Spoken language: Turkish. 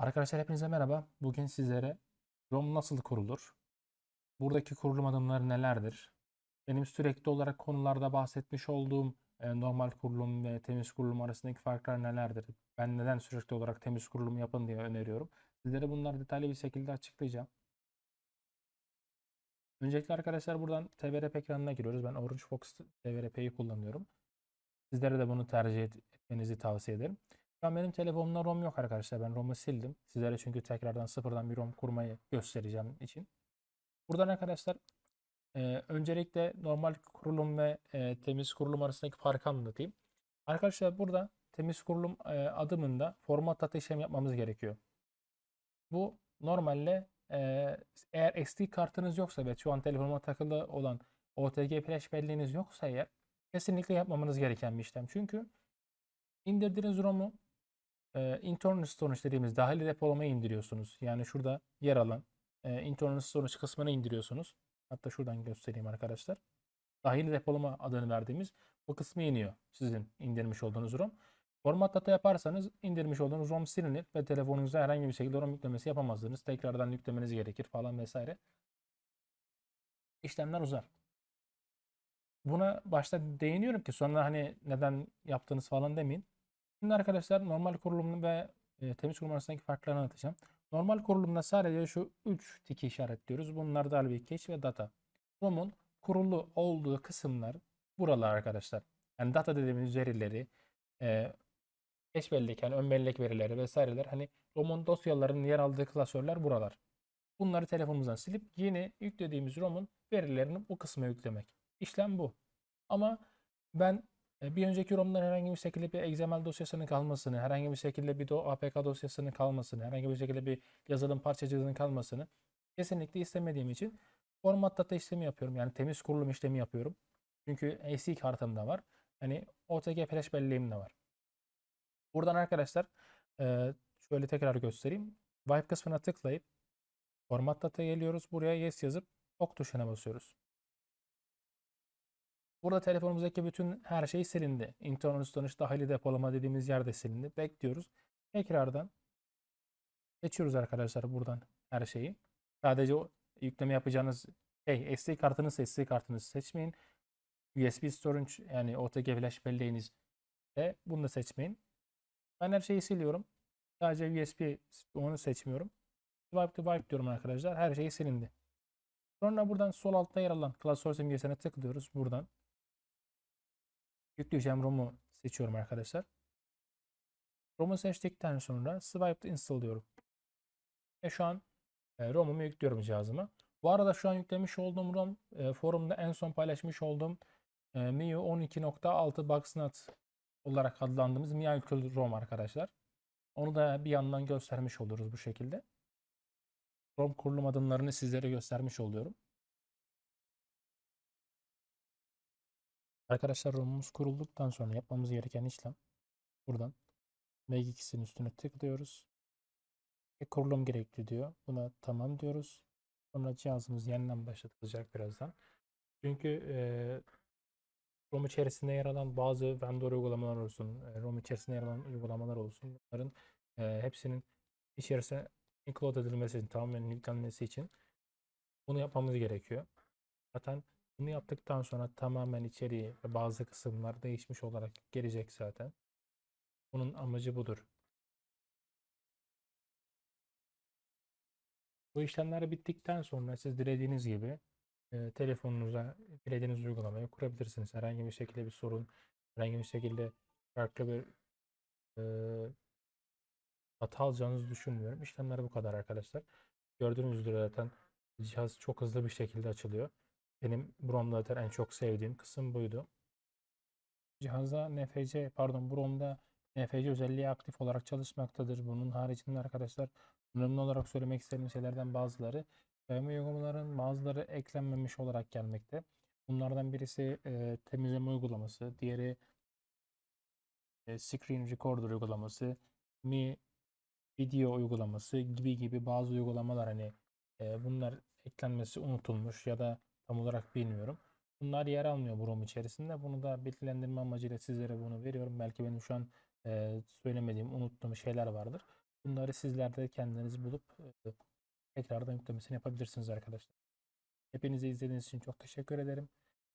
Arkadaşlar hepinize merhaba. Bugün sizlere ROM nasıl kurulur? Buradaki kurulum adımları nelerdir? Benim sürekli olarak konularda bahsetmiş olduğum e, normal kurulum ve temiz kurulum arasındaki farklar nelerdir? Ben neden sürekli olarak temiz kurulum yapın diye öneriyorum. Sizlere bunları detaylı bir şekilde açıklayacağım. Öncelikle arkadaşlar buradan TVRP ekranına giriyoruz. Ben Orange Fox TVRP'yi kullanıyorum. Sizlere de bunu tercih et- etmenizi tavsiye ederim. An benim telefonumda ROM yok arkadaşlar. Ben ROM'u sildim. Sizlere çünkü tekrardan sıfırdan bir ROM kurmayı göstereceğim için. Buradan arkadaşlar e, öncelikle normal kurulum ve e, temiz kurulum arasındaki farkı anlatayım. Arkadaşlar burada temiz kurulum e, adımında format data işlemi yapmamız gerekiyor. Bu normalde e, eğer SD kartınız yoksa ve şu an telefonuma takılı olan OTG flash belleğiniz yoksa eğer kesinlikle yapmamanız gereken bir işlem. Çünkü indirdiğiniz ROM'u e, internal storage dediğimiz dahili depolamayı indiriyorsunuz. Yani şurada yer alan e, internal storage kısmını indiriyorsunuz. Hatta şuradan göstereyim arkadaşlar. Dahili depolama adını verdiğimiz bu kısmı iniyor sizin indirmiş olduğunuz ROM. Format data yaparsanız indirmiş olduğunuz ROM silinir ve telefonunuza herhangi bir şekilde ROM yüklemesi yapamazsınız. Tekrardan yüklemeniz gerekir falan vesaire. İşlemler uzar. Buna başta değiniyorum ki sonra hani neden yaptığınız falan demeyin. Şimdi arkadaşlar normal kurulum ve e, temiz kurulum arasındaki farkları anlatacağım. Normal kurulumda sadece şu 3 tiki işaretliyoruz. Bunlar da cache ve data. ROM'un kurulu olduğu kısımlar buralar arkadaşlar. Yani data dediğimiz verileri, e, eş bellek yani ön bellek verileri vesaireler hani ROM'un dosyalarının yer aldığı klasörler buralar. Bunları telefonumuzdan silip yeni yüklediğimiz ROM'un verilerini bu kısma yüklemek. İşlem bu. Ama ben bir önceki ROM'dan herhangi bir şekilde bir XML dosyasının kalmasını, herhangi bir şekilde bir APK dosyasının kalmasını, herhangi bir şekilde bir yazılım parçacığının kalmasını kesinlikle istemediğim için format data işlemi yapıyorum. Yani temiz kurulum işlemi yapıyorum. Çünkü SD kartım da var. Hani OTG flash belleğim de var. Buradan arkadaşlar e, şöyle tekrar göstereyim. Wipe kısmına tıklayıp format data geliyoruz. Buraya yes yazıp ok tuşuna basıyoruz. Burada telefonumuzdaki bütün her şey silindi. Internal storage dahili depolama dediğimiz yerde silindi. Bekliyoruz. Tekrardan seçiyoruz arkadaşlar buradan her şeyi. Sadece o yükleme yapacağınız şey SD kartınız SD kartınızı seçmeyin. USB storage yani OTG flash belleğiniz de bunu da seçmeyin. Ben her şeyi siliyorum. Sadece USB onu seçmiyorum. Wipe to wipe diyorum arkadaşlar. Her şey silindi. Sonra buradan sol altta yer alan klasör simgesine tıklıyoruz. Buradan yükleyeceğim ROM'u seçiyorum arkadaşlar. ROM'u seçtikten sonra swipe to install diyorum. Ve şu an e, ROM'umu yüklüyorum cihazıma. Bu arada şu an yüklemiş olduğum ROM e, forumda en son paylaşmış olduğum e, MIUI 12.6 Boxnut olarak adlandığımız MIUI yüklü ROM arkadaşlar. Onu da bir yandan göstermiş oluruz bu şekilde. ROM kurulum adımlarını sizlere göstermiş oluyorum. Arkadaşlar ROM'umuz kurulduktan sonra yapmamız gereken işlem buradan MG2'sinin üstüne tıklıyoruz. E, kurulum gerekli diyor. Buna tamam diyoruz. Sonra cihazımız yeniden başlatılacak birazdan. Çünkü e, ROM içerisinde yer alan bazı vendor uygulamalar olsun, e, ROM içerisinde yer alan uygulamalar olsun. Bunların e, hepsinin içerisine include edilmesi için, tamamen yüklenmesi için bunu yapmamız gerekiyor. Zaten bunu yaptıktan sonra tamamen içeriği ve bazı kısımlar değişmiş olarak gelecek zaten. Bunun amacı budur. Bu işlemler bittikten sonra siz dilediğiniz gibi e, telefonunuza dilediğiniz uygulamayı kurabilirsiniz. Herhangi bir şekilde bir sorun, herhangi bir şekilde farklı bir e, hata alacağınızı düşünmüyorum. İşlemler bu kadar arkadaşlar. Gördüğünüz üzere zaten cihaz çok hızlı bir şekilde açılıyor. Benim Brom'da zaten en çok sevdiğim kısım buydu. Cihazda NFC pardon Brom'da NFC özelliği aktif olarak çalışmaktadır. Bunun haricinde arkadaşlar önemli olarak söylemek istediğim şeylerden bazıları FM uygulamaların bazıları eklenmemiş olarak gelmekte. Bunlardan birisi e, temizleme uygulaması, diğeri e, Screen Recorder uygulaması, Mi video uygulaması gibi gibi bazı uygulamalar hani e, bunlar eklenmesi unutulmuş ya da tam olarak bilmiyorum. Bunlar yer almıyor bu ROM içerisinde. Bunu da bilgilendirme amacıyla sizlere bunu veriyorum. Belki benim şu an e, söylemediğim, unuttuğum şeyler vardır. Bunları sizler de kendiniz bulup e, tekrardan yüklemesini yapabilirsiniz arkadaşlar. Hepinize izlediğiniz için çok teşekkür ederim.